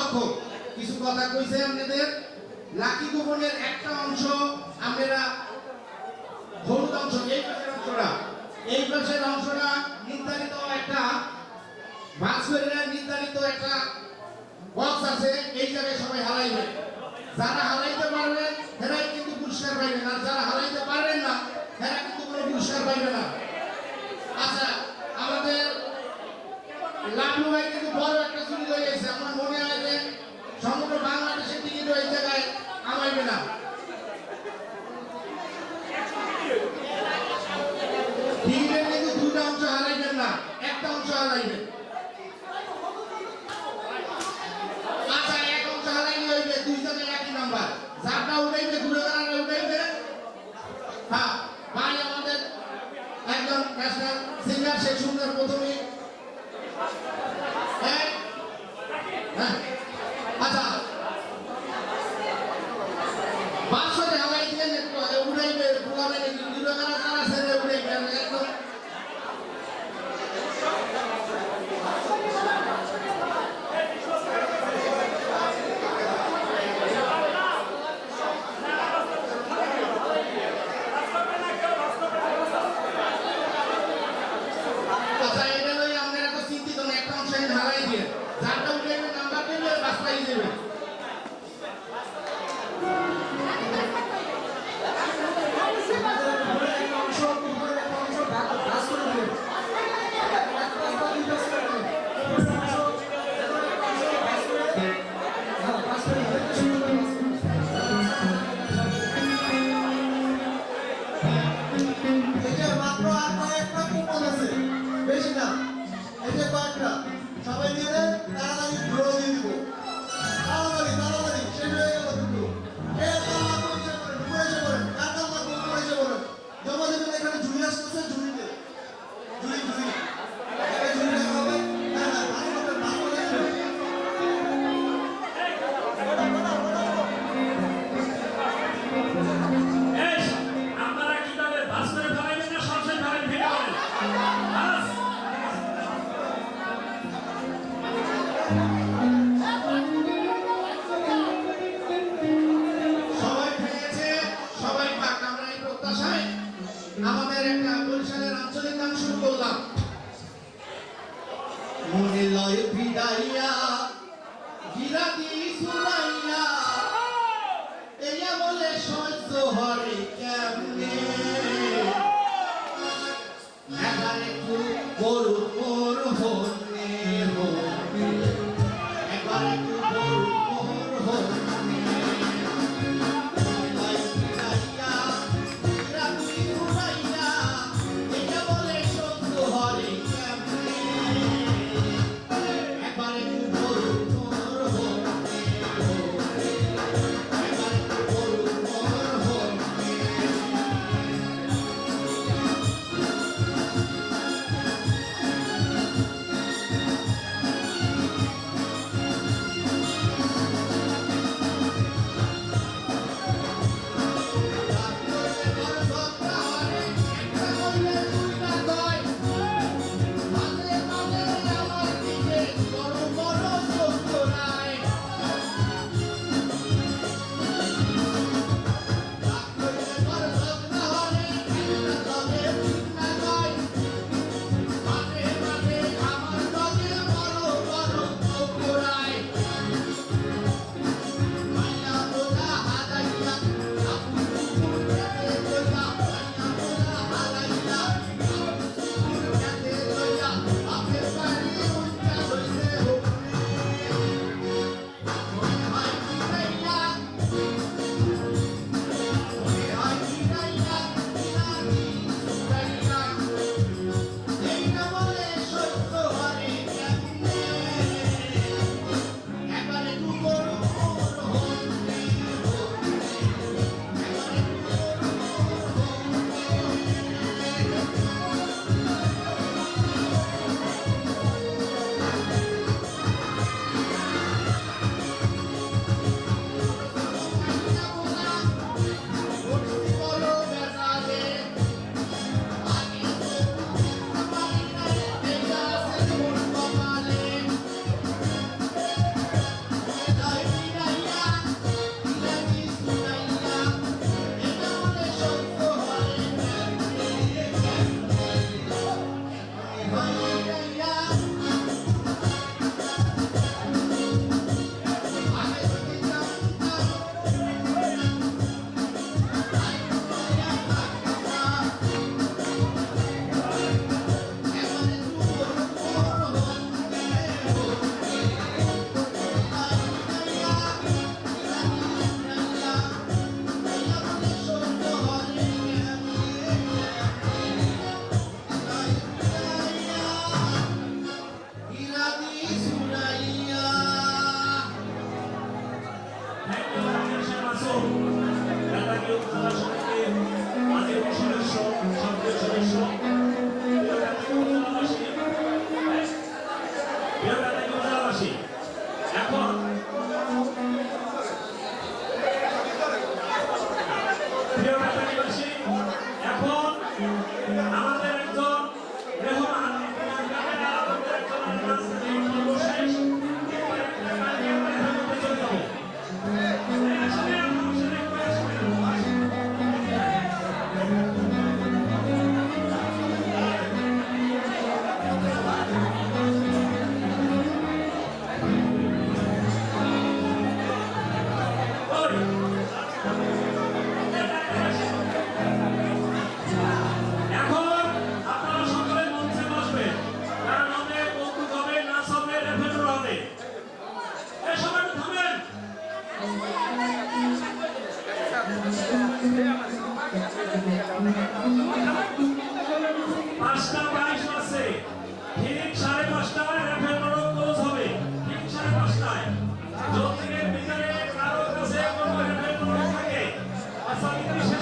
তথ্য কিছু কথা কইছে আপনাদের? লাকি কুপনের একটা অংশ আমরা হলুদ অংশ, এই পাশের অংশটা। এই পাশের অংশটা নির্ধারিত একটা ভাঁজ নির্ধারিত একটা বক্স আছে, এই জায়গায় সবাই হারাইবে। যারা হারাইতে পারবেন এরাই কিন্তু পুরস্কার পাইবেন আর যারা হারাইতে পারবেন না এরা কিন্তু কোনো পুরস্কার পাইবে না। Basta Thank you.